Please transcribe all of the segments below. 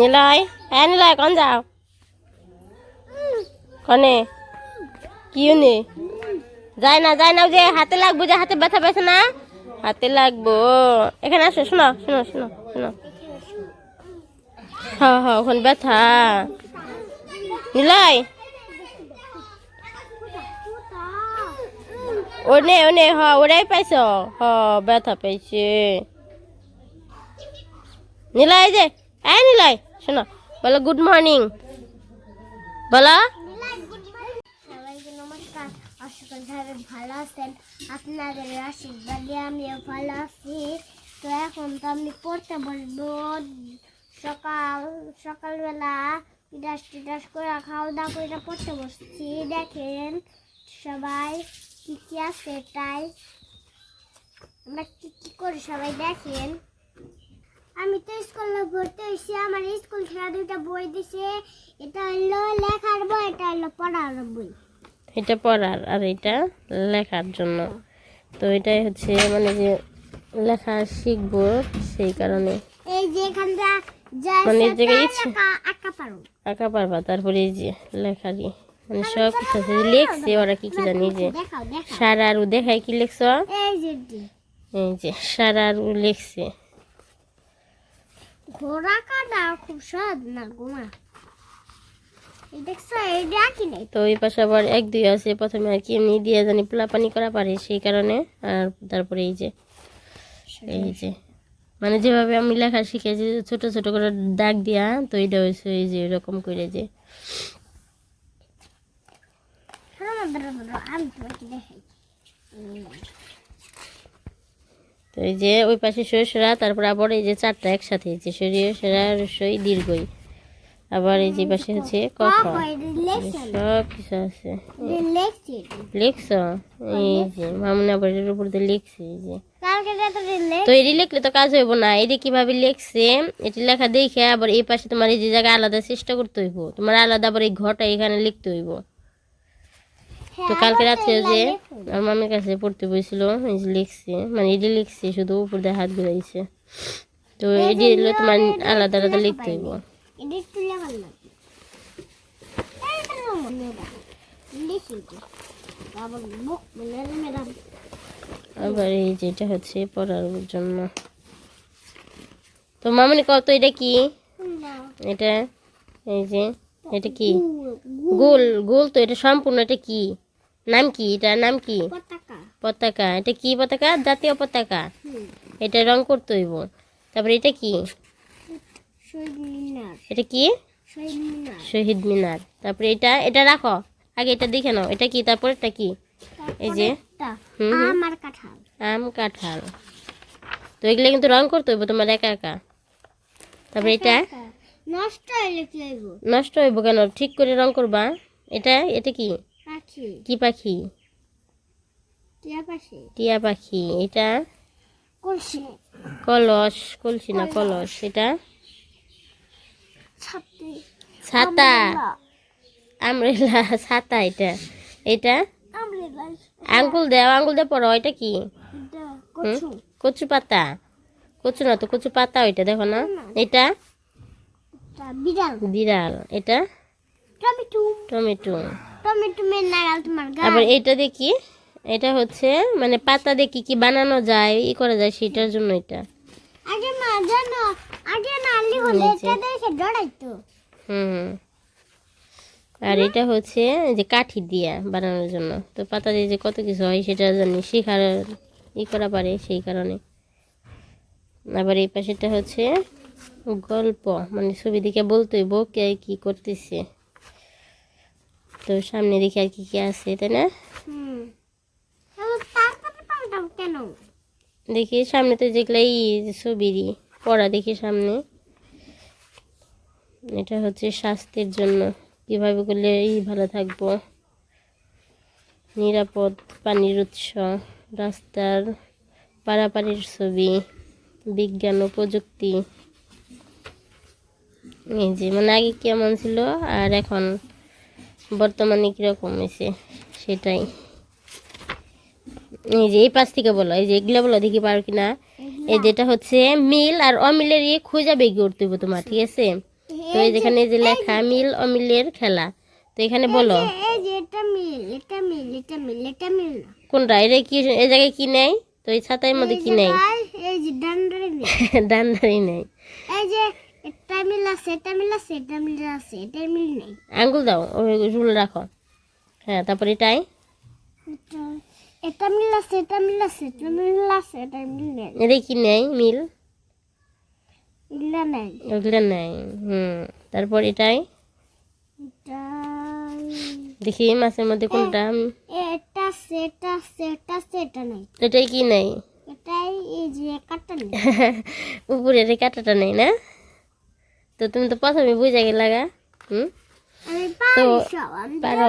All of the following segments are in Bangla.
নিলয় হ্যাঁ নিলয় কন যাও কনে কি নে যায় না যায় না যে হাতে লাগবো যে হাতে ব্যথা পেয়েছে না হাতে লাগবো এখানে আসো শোনো শোনো শোনো শোনো হ্যাঁ হ্যাঁ ওখানে ব্যথা নিলয় ওনে ওনে হ ওরাই পাইছ হ ব্যথা পাইছে নিলয় যে এই নিলয় শোনো, বলো গুড মর্নিং বলো। ভালো আছেন ভালো আছি তো এখন তো পড়তে সকাল সকালবেলা বসছি। দেখেন সবাই কি কি আছে তাই। আমরা কি কি করি সবাই দেখেন। আমি তো স্কুলে ভর্তি হয়েছি আমার স্কুল থেকে দুইটা বই দিছে। এটা হলো লেখার বই এটা হলো পড়ার বই। এটা পড়ার আর এটা লেখার জন্য। তো এটাই হচ্ছে মানে যে লেখা শিখব সেই কারণে। এই যে এখানটা যা মানে। লেখা আঁকা পারো আঁকা পারবা তারপরে এই যে লেখারি মানে সব কিছু আছে। লিখছে ওরা কি কি জানি যে দেখাও দেখাও সারা আরু দেখায় কি লিখছ? এই যে। এই যে সারা আরু লিখছে। ঘোড়া কাটা খুব সহজ না গোমা এই এই তো ওই পাশে আবার এক দুই আছে প্রথমে আর কি এমনি দিয়ে জানি পোলাপানি করা পারে সেই কারণে আর তারপরে এই যে এই যে মানে যেভাবে আমি লেখা শিখেছি ছোট ছোট করে দাগ দিয়া তো এটা হয়েছে এই যে এরকম করে যে। আমি তোমাকে দেখাই। তো এই যে ওই পাশে সরিষা তারপর আবার এই যে চারটা একসাথে যে যে সেরা রসই দীর্ঘই। আবার এই যে পাশে হচ্ছে কখন? সব কিছু আছে। লিখছ? এই যে মামুনি এটার উপর দিয়ে লিখছে এই যে। তো এটি লিখলে তো কাজ হইব না। এটি কীভাবে লিখছে এটি লেখা দেখে আবার এই পাশে তোমার এই যে জায়গায় আলাদা চেষ্টা করতে হইব। তোমার আলাদা আবার এই ঘরটা এখানে লিখতে হইব। তো কালকে রাত্রে যে আমার মামির কাছে পড়তে বসছিল এই যে লিখছে মানে এটি লিখছে শুধু উপর দিয়ে হাত ঘুরাইছে। তো এটি হলো তোমার আলাদা আলাদা লিখতে হইব। আবার এই যে এটা হচ্ছে পড়ার জন্য। তো মামনি কত এটা কি? এটা এই যে এটা কি? গোল গোল তো এটা সম্পূর্ণ এটা কি? নাম কি? এটার নাম কি? পতাকা। এটা কি পতাকা? জাতীয় পতাকা। এটা রং করতে হইব। তারপরে এটা কি? এটা কি? শহীদ মিনার। তারপরে এটা এটা রাখো। আগে এটা দেখে নাও। এটা কি? তারপর এটা কি? এই যে। আম কাঁঠাল। তো এগুলো কিন্তু রং করতে হইব তোমার একা একা। তারপরে এটা? নষ্ট হইলে হইব? নষ্ট হইব কেন? ঠিক করে রং করবা। এটা এটা কি? পাখি। কি পাখি? টিয়া পাখি। টিয়া পাখি এটা? কলসি। কলস কলসি না কলস। এটা? ছাতা। আমরেলা। ছাতা এটা। এটা? আঙ্গুল দেও আঙ্গুল দিয়ে পড়ো এটা কি? কচু। পাতা। কচু না তো কচু পাতা ওইটা দেখো না। এটা? এটা বিড়াল। বিড়াল এটা? টমেটো। টমেটো। আবার এটা দেখি এটা হচ্ছে মানে পাতা দিয়ে কি কি বানানো যায় ই করা যায় সেটার জন্য এটা। আগে না জানো আগে না আলি হলে এটা দেখে ডরাইতো হুম। আর এটা হচ্ছে যে কাঠি দিয়া বানানোর জন্য। তো পাতা দিয়ে যে কত কিছু হয় সেটা জানি শেখার ই করা পারে সেই কারণে। আবার এই পাশেটা হচ্ছে গল্প মানে ছবি দেখে বলতে হইব কে কি করতেছে। তো সামনে দেখি আর কি কি আছে তাই না? কেন? দেখি সামনে তো যেগুলো এই ছবিরই পড়া দেখি সামনে। এটা হচ্ছে স্বাস্থ্যের জন্য কীভাবে করলে এই ভালো থাকব। নিরাপদ পানির উৎস রাস্তার পারাপারের ছবি বিজ্ঞান ও প্রযুক্তি। এই যে মানে আগে কেমন ছিল আর এখন? বর্তমানে কীরকম হয়েছে সেটাই। এই যে এই পাশ থেকে বলো এই যে এগুলো বলো দেখি পারো কিনা? এই যেটা হচ্ছে মিল আর অমিলের ইয়ে খোঁজা বেগে উঠতে হবে তোমার ঠিক আছে? তো এই যেখানে এই যে লেখা মিল অমিলের খেলা। তো এখানে বলো। না কোনটা? এটা কি এই জায়গায় কি নেই? তো এই ছাতার মধ্যে কি নেই? আর এই যে ডান্ডারে মিল ডান্ডারি নেই। এই যে এটা মিল আছে আছে এটা মিল আছে এটা মিল নেই। আঙ্গুল দাও ওই রুল রাখো। হ্যাঁ তারপরে এটাই? এটা- মিল আছে এটা মিল আছে এটা মিল আছে এটা মিল নেই। এটা কি নেই মিল? ইল্লা নেই। ওগুলো নেই হুম তারপর এটাই? এটা দেখি মাছের মধ্যে কোনটা? এটা এটা আছে এটা নেই। এটাই কি নেই? এটাই এই যে কাটা নেই উপরের কাঁটাটা নেই না? তো তুমি তো প্রথমে বুঝে গেলা গা হুম? আমি পারি।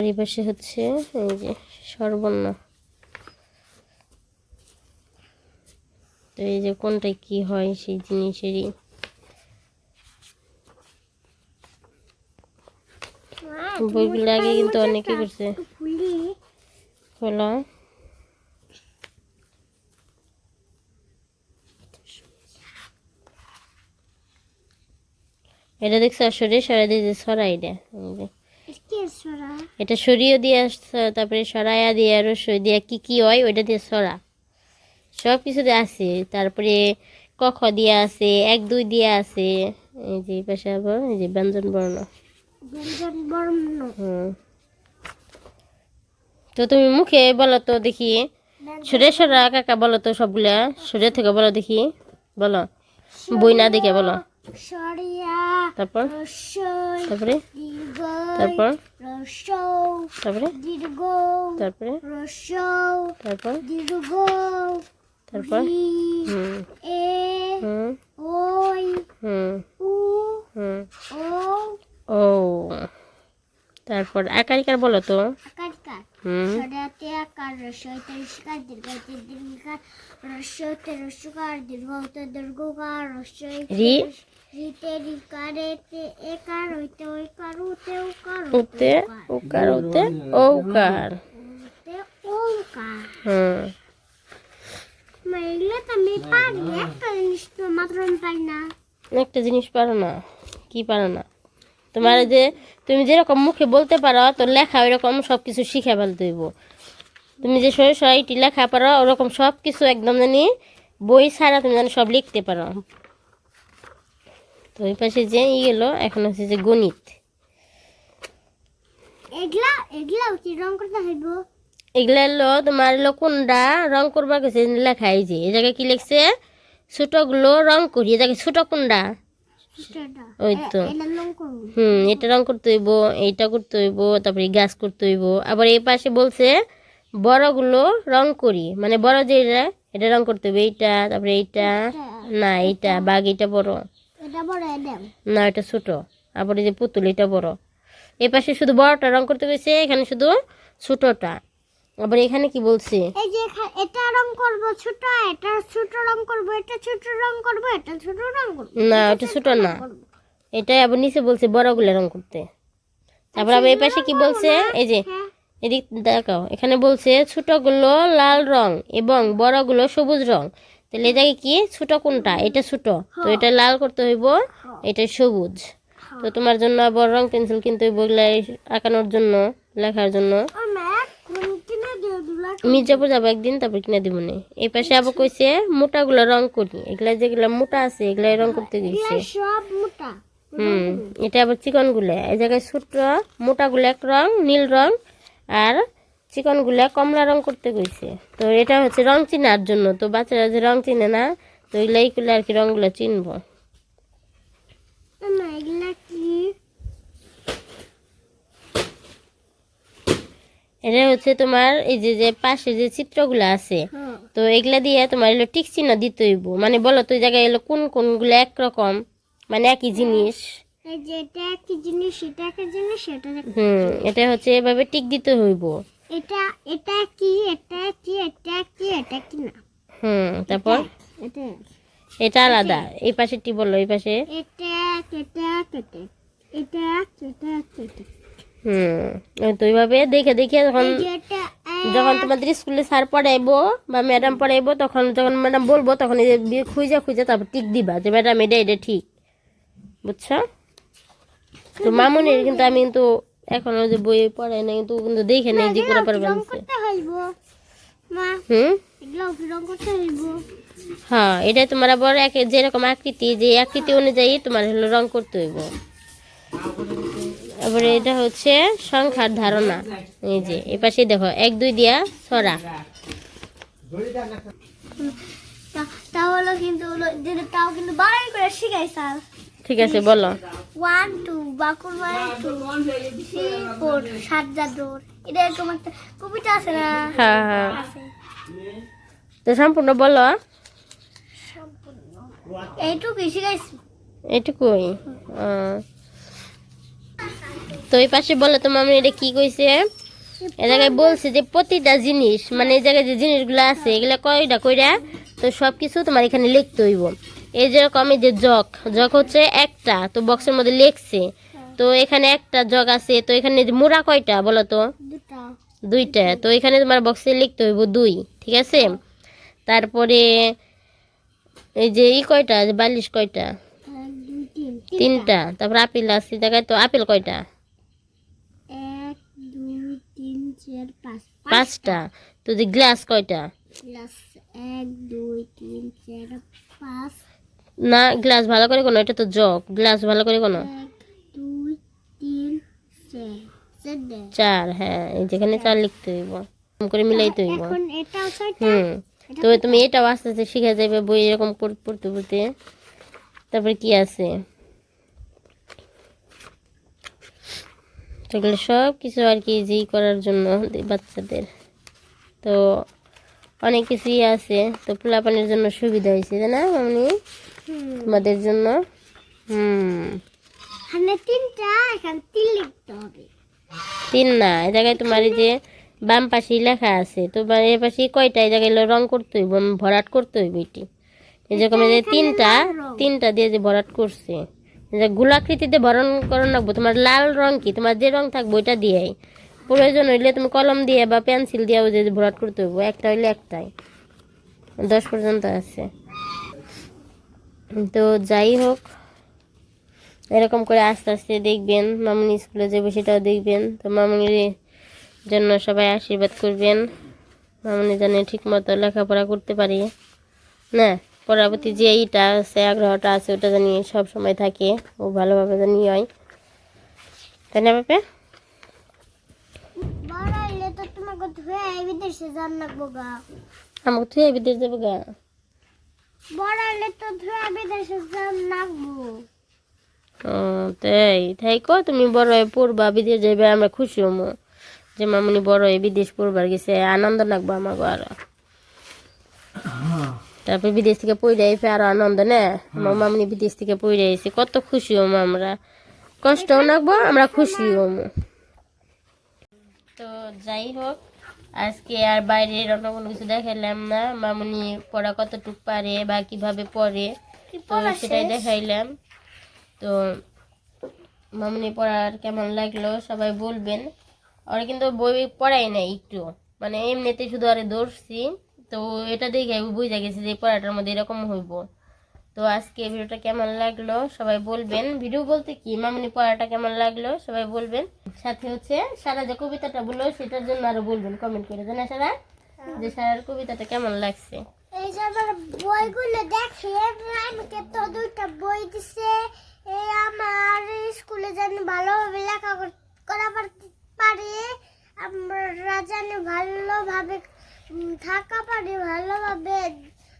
এই পাশে হচ্ছে এই যে সর্বর্ণ তো এই যে কোনটা কি হয় সেই জিনিসেরই। বইগুলো আগে কিন্তু অনেকে করছে। হলো। এটা দেখছ সরে সরাই দিয়ে সরাই সরা এটা সরিয়ে দিয়ে তারপরে সরাইয়া দিয়ে রসই দিয়ে কি কি হয় ওইটা দিয়ে সরা। সব কিছুতে আছে তারপরে কখ দিয়ে আছে এক দুই দিয়ে আছে এই যে পাশে এই যে ব্যঞ্জন বর্ণ। ব্যঞ্জন বর্ণ? হুম। তো তুমি মুখে বলো তো দেখি। সরে সরা কাকা বলো তো সবগুলা। সরে থেকে বলো দেখি বলো। বই না দেখে বলো। সরিয়া তারপর তারপরে তারপর তারপরে তারপরে তারপর তারপর হুম। হুম। হুম। হুম। ও তারপর আকারিকার বলো তো। হুম। উতে উকার উতে একটা জিনিস পারি না। কি পারো না? তোমার যে তুমি যেরকম মুখে বলতে পারো তো লেখা ওইরকম সব কিছু শিখে ফেলতে হইব। তুমি যে সরে সরাইটি লেখা পারো ওরকম সব কিছু একদম জানি বই ছাড়া তুমি জানি সব লিখতে পারো। তো ওই পাশে যে ই গেল এখন হচ্ছে যে গণিত। এগুলা এগুলা কি রং করতে হইব? এগুলা হলো তোমার হলো কোনটা? রং করবার গেছে লেখা এই যে এই জায়গায় কি লিখছে? ছোটগুলো রং করি এই জায়গায় ছোট কোনটা? ওই তো। হুম এটা রং করতে হইব এইটা করতে হইব তারপরে গাছ করতে হইব। আবার এই পাশে বলছে বড়গুলো রং করি মানে বড় যে এটা রং করতে হবে এইটা তারপরে এইটা না এইটা বাঘ এইটা বড়। এটা বড় এডেম না এটা ছোট। আবার এই যে পুতুল এটা বড়। এই পাশে শুধু বড়টা রং করতে গেছে এখানে শুধু ছোটটা। আবার এখানে কি বলছে? এই যে এটা রং করব ছোট এটা ছোট রং করব এটা ছোট রং করব এটা ছোট রং করব। না ওটা ছোট না। এটাই আবার নিচে বলছে বড়গুলো রং করতে। তারপর আবার এই পাশে কি বলছে? এই যে হ্যাঁ। এদিক দেখাও। এখানে বলছে ছোটগুলো লাল রং এবং বড়গুলো সবুজ রং। তাহলে এটা কি? ছোট কোনটা? এটা ছোট। তো এটা লাল করতে হইব এটা সবুজ। তো তোমার জন্য আবার রং পেন্সিল কিনতে হইব এগুলা আঁকানোর জন্য লেখার জন্য। মির্জাপুর যাব একদিন তারপর কিনে দিব নে। এই পাশে আবার কইছে মোটাগুলো রং করি। এগুলা যেগুলা মোটা আছে এগুলা রং করতে গেছে। হুম এটা আবার চিকনগুলা এই জায়গায় ছোট মোটা গুলা এক রং নীল রং আর চিকনগুলা কমলা রং করতে কইছে। তো এটা হচ্ছে রং চিনার জন্য। তো বাচ্চারা যে রং চিনে না তো এগুলো এইগুলো আর কি রংগুলো চিনবো। এটা হচ্ছে তোমার এই যে যে পাশে যে চিত্রগুলো আছে হ্যাঁ। তো এগুলা দিয়ে তোমার এলো টিক চিহ্ন দিতে হইব। মানে বলো তো জায়গায় এলো কোন কোনগুলো একরকম? মানে একই জিনিস। কি জিনিস হুম এটা হচ্ছে এভাবে টিক দিতে হইব। এটা এটা কি এটা কি এটা কি এটা কি না? হুম তারপর? এটা। এটা আলাদা এই পাশেরটি বলল এই পাশে? এটা এটা এটা এটা এটা এটা হুম ওই তো এইভাবে দেখে দেখে যখন যখন তোমাদের স্কুলে স্যার পড়াইবো বা ম্যাডাম পড়াইবো তখন যখন ম্যাডাম বলব তখন এই যে খুঁজে খুঁজে তারপর টিক দিবা যে ম্যাডাম এটা এটা ঠিক। বুঝছ? তো মামুনির কিন্তু আমি কিন্তু এখনও যে বইয়ে পড়ায় না কিন্তু কিন্তু দেখে নেই যে করে পারবে হুম? হ্যাঁ এটা তোমার আবার এক যেরকম আকৃতি যে আকৃতি অনুযায়ী তোমার হলো রং করতে হইব। তারপরে এটা হচ্ছে সংখ্যার ধারণা। এই যে এ পাশে দেখো এক দুই দিয়া ছড়া। তাহলে কিন্তু তাও কিন্তু বাড়াই করে শিখাই স্যার। ঠিক আছে বলো। ওয়ান টু বাকুর টু থ্রি ফোর সাত জাদুর এটা এরকম একটা কবিতা আছে না? হ্যাঁ হ্যাঁ। তো সম্পূর্ণ বলো। এইটুকুই শিখাইছি। এটুকুই আহ। তো এই পাশে বলো তো মামি এটা কি কইছে? এ জায়গায় বলছে যে প্রতিটা জিনিস মানে এই জায়গায় যে জিনিসগুলো আছে এগুলা কয়টা কইরা? তো সব কিছু তোমার এখানে লিখতে হইব। এই যেরকম এই যে জগ। জগ হচ্ছে একটা তো বক্সের মধ্যে লিখছে। তো এখানে একটা জগ আছে তো এখানে যে মোড়া কয়টা বলো তো? দুইটা। তো এখানে তোমার বক্সে লিখতে হইব দুই ঠিক আছে? তারপরে এই যে ই কয়টা বালিশ কয়টা? তিন তিনটা। তারপর আপেল আছে জায়গায় তো আপেল কয়টা? এক দুই তিন চার পাঁচটা তো যে গ্লাস কয়টা? এক দুই তিন চার পাঁচ। না গ্লাস ভালো করে কোনো এটা তো জগ। গ্লাস ভালো করে কোনো? চার হ্যাঁ যেখানে চার লিখতে হইব। এরকম করে মিলাইতে হইব। হুম তো তুমি এটাও আস্তে আস্তে শিখে যাবে বই এরকম পড়তে পড়তে। তারপরে কি আছে? সেগুলো সব কিছু আর কি জি করার জন্য বাচ্চাদের। তো অনেক কিছুই আছে তো পোলাপানের জন্য সুবিধা হয়েছে তাই না হুম তোমাদের জন্য। হুম। তিনটা এখানে তিন লিখতে হবে। তিন না এই জায়গায় তোমার এই যে বাম পাশেই লেখা আছে তো বা এ পাশে কয়টা? এই জায়গায় রং করতে হইব ভরাট করতে হইব এটি। এই যেরকম এই যে তিনটা তিনটা দিয়ে যে ভরাট করছে যে গোলাকৃতিতে ভরণ করণ রাখব তোমার লাল রং কি? তোমার যে রং থাকব ওইটা দিয়েই। প্রয়োজন হইলে তুমি কলম দিয়ে বা পেন্সিল দিয়েও যে ভরাট করতে হইব একটা হইলে একটাই। দশ পর্যন্ত আছে। তো যাই হোক এরকম করে আস্তে আস্তে দেখবেন মামুনি স্কুলে যাবে সেটাও দেখবেন। তো মামুনির জন্য সবাই আশীর্বাদ করবেন মামুনি জানে ঠিক মতো লেখাপড়া করতে পারি। না পড়ার প্রতি যে ইটা আছে আগ্রহটা আছে ওটা জানি সব সময় থাকে ও ভালোভাবে জানি হয়। তাই না বাপে? আমাকে তুই বিদেশ যাব গা? তো ধুয়ে বিদেশে তাই তাই কো তুমি বড় হয়ে পড়বা বিদেশ যাইবে আমরা খুশি হমো। যে মামুনি বড় হয়ে বিদেশ পড়বার গেছে আনন্দ লাগবো আমাকে আরও। তারপর বিদেশ থেকে পড়ে আইফে আরও আনন্দ না? আমার মামনি বিদেশ থেকে পড়ে আইছে কত খুশি হমো আমরা। কষ্টও লাগবো আমরা খুশি হমো। তো যাই হোক আজকে আর বাইরের অন্য কোনো কিছু দেখাইলাম না। মামুনি পড়া কতটুক পারে বা কীভাবে পড়ে? তো সেটাই দেখাইলাম। তো মামনি পড়ার কেমন লাগল সবাই বলবেন। আর কিন্তু বই পড়াই নাই একটু। মানে এমনিতে শুধু আরে দৌড়ছি। তো এটা দেখে বুঝে গেছি যে পড়াটার মধ্যে এরকম হইব। তো আজকে ভিডিওটা কেমন লাগল সবাই বলবেন। ভিডিও বলতে কি? মামনি পড়াটা কেমন লাগল? সবাই বলবেন। সাথে হচ্ছে সারা যে কবিতাটা বলল সেটার জন্য আরও বলবেন কমেন্ট করে জানা সারা? যে সারার কবিতাটা কেমন লাগছে? এই যে আমার বইগুলো দেখে আমাকে তো দুইটা বই দিছে। এই আমার স্কুলে যেন ভালোভাবে লেখা কর- পার- পারে আমরা যেন ভালোভাবে থাকা পারি ভালোভাবে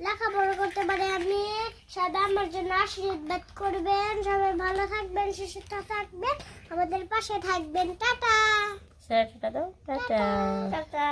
লেখাপড়া করতে পারে আমি সবাই আমার জন্য আশীর্বাদ করবেন। সবাই ভালো থাকবেন সুস্থ থাকবেন। আমাদের পাশে থাকবেন। টাটা। সারাটা টাটা। টাটা।